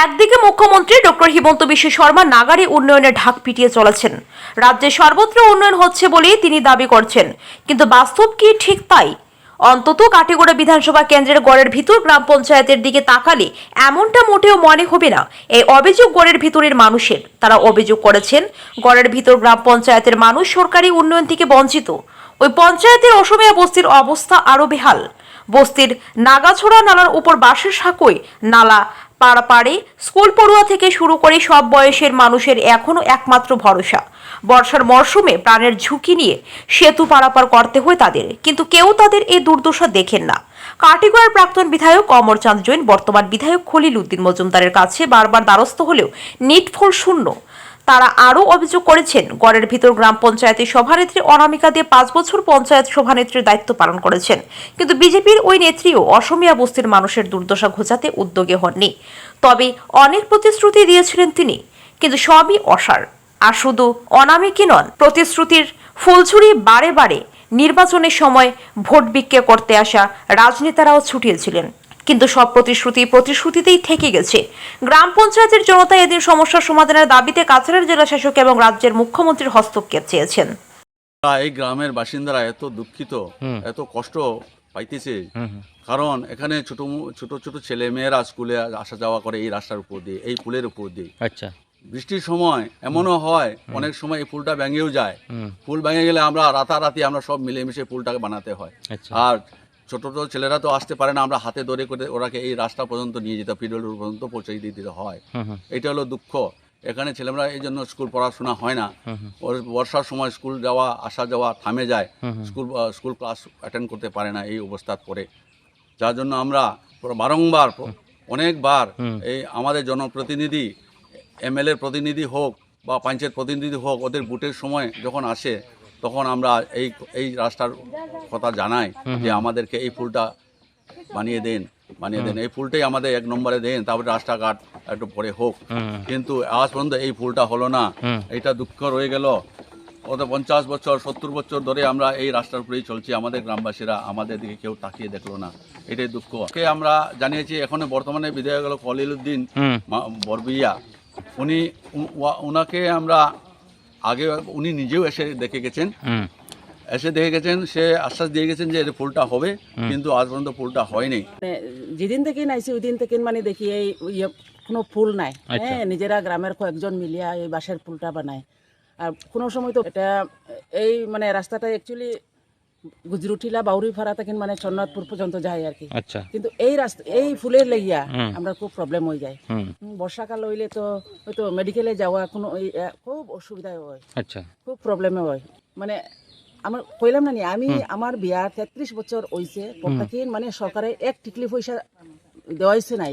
একদিকে মুখ্যমন্ত্রী ডক্টর হিমন্ত বিশ্ব শর্মা নাগারি উন্নয়নের ঢাক পিটিয়ে চলেছেন। রাজ্যে সর্বত্র উন্নয়ন হচ্ছে বলেই তিনি দাবি করছেন। কিন্তু বাস্তব কি ঠিক তাই? অন্তত কাটিগড়া বিধানসভা কেন্দ্রের গড়ের ভিতর গ্রাম পঞ্চায়েতের দিকে তাকালে এমনটা মোটেও মনে হবে না। এই অভিযোগ গড়ের ভিতরের মানুষের। তারা অভিযোগ করেছেন, গড়ের ভিতর গ্রাম পঞ্চায়েতের মানুষ সরকারি উন্নয়ন থেকে বঞ্চিত। ওই পঞ্চায়েতের অসমিয়া বস্তির অবস্থা আরও বেহাল। বস্তির নাগাছড়া নালার উপর বাঁশের সাঁকোয় নালা পাড়াপাড়ে স্কুল পড়ুয়া থেকে শুরু করে সব বয়সের মানুষের এখনও একমাত্র ভরসা। বর্ষার মরশুমে প্রাণের ঝুঁকি নিয়ে সেতু পারাপার করতে হয় তাদের, কিন্তু কেউ তাদের এই দুর্দশা দেখেন না। কাটিগড়ার প্রাক্তন বিধায়ক অমরচাঁদ জৈন, বর্তমান বিধায়ক খলিল উদ্দিন মজুমদারের কাছে বারবার দ্বারস্থ হলেও নিটফল শূন্য। তারা আরও অভিযোগ করেছেন, গড়ের ভিতর গ্রাম পঞ্চায়েতের সভানেত্রী অনামিকা দিয়ে পাঁচ বছর পঞ্চায়েত সভানেত্রীর দায়িত্ব পালন করেছেন। কিন্তু বিজেপির ওই নেত্রীও অসমিয়া বস্তির মানুষের দুর্দশা ঘোচাতে উদ্যোগে হননি। তবে অনেক প্রতিশ্রুতি দিয়েছিলেন তিনি, কিন্তু সবই অসার। আর শুধু অনামিকই নন, প্রতিশ্রুতির ফুলঝুরি বারে বারে নির্বাচনের সময় ভোট বিক্রি করতে আসা রাজনেতারাও ছুটিয়েছিলেন। কিন্তু সব প্রতিশ্রুতি প্রতিশ্রুতিতেই থেকে গেছে। গ্রাম পঞ্চায়েতের জনতা এদিন সমস্যার সমাধানের দাবিতে কাছাড়ের জেলা শাসক এবং রাজ্যের মুখ্যমন্ত্রীর হস্তক্ষেপ চেয়েছেন। এই গ্রামের বাসিন্দারা এত দুঃখিত এত কষ্ট পাইতেছে। কারণ এখানে ছোট ছোট ছোট ছেলে মেয়েরা স্কুলে আসা যাওয়া করে এই রাস্তার উপর দিয়ে এই পুলের উপর দিয়ে। আচ্ছা। বৃষ্টির সময় এমনও হয় অনেক সময় এই পুলটা ভেঙেও যায়। পুল ভেঙে গেলে আমরা রাতারাতি আমরা সব মিলেমিশে পুলটাকে বানাতে হয়। আচ্ছা। আর ছোট ছোট ছেলেরা তো আসতে পারে না আমরা হাতে ধরে করে ওরাকে এই রাস্তা পর্যন্ত নিয়ে যেতে পিডল পর্যন্ত পৌঁছে দিতে হয়। এটা হলো দুঃখ। এখানে ছেলেমেয়েরা এই জন্য স্কুল পড়াশোনা হয় না। ওর বর্ষার সময় স্কুল যাওয়া আসা যাওয়া থামে যায়। স্কুল স্কুল ক্লাস অ্যাটেন্ড করতে পারে না এই অবস্থার পরে। যার জন্য আমরা বারংবার অনেকবার এই আমাদের জনপ্রতিনিধি এমএলএর প্রতিনিধি হোক বা পঞ্চায়েত প্রতিনিধি হোক ওদের বুটের সময় যখন আসে তখন আমরা এই এই রাস্তার কথা জানাই যে আমাদেরকে এই ফুলটা বানিয়ে দেন বানিয়ে দেন। এই ফুলটাই আমাদের এক নম্বরে দেন তারপরে রাস্তাঘাট একটু পরে হোক। কিন্তু আজ পর্যন্ত এই ফুলটা হলো না। এটা দুঃখ রয়ে গেল। গত পঞ্চাশ বছর সত্তর বছর ধরে আমরা এই রাস্তার উপরেই চলছি। আমাদের গ্রামবাসীরা আমাদের দিকে কেউ তাকিয়ে দেখল না। এটাই দুঃখ। কে আমরা জানিয়েছি এখনও বর্তমানে বিধায়ক হলো মা- বরবিয়া। উনি ওনাকে আমরা আগে উনি নিজেও এসে দেখে গেছেন। এসে দেখে গেছেন সে আশ্বাস দিয়ে গেছেন যে এটা ফুলটা হবে কিন্তু আজ পর্যন্ত ফুলটা হয়নি। মানে যেদিন থেকে নাইছি ওই দিন থেকে মানে দেখি এই ইয়ে কোনো ফুল নাই। আচ্ছা। হ্যাঁ নিজেরা গ্রামের কয়েকজন মিলিয়া এই বাঁশের ফুলটা বানায়। আর কোনো সময় তো এটা এই মানে রাস্তাটা অ্যাকচুয়ালি গুজরুটিলা বাউরি ফাড়া থেকে মানে চন্নাথপুর পর্যন্ত যায় আর কি। আচ্ছা। কিন্তু এই রাস্তা এই ফুলের লেগিয়া আমরা খুব প্রবলেম হয়ে যায়। বর্ষাকাল হইলে তো হয়তো মেডিকেলে যাওয়া কোনো খুব অসুবিধা হয়। আচ্ছা। খুব প্রবলেমে হয়। মানে আমার কইলাম না নি আমি আমার বিয়া তেত্রিশ বছর হইছে প্রত্যেকদিন মানে সরকারে এক টিকলি পয়সা দেওয়া হয়েছে নাই।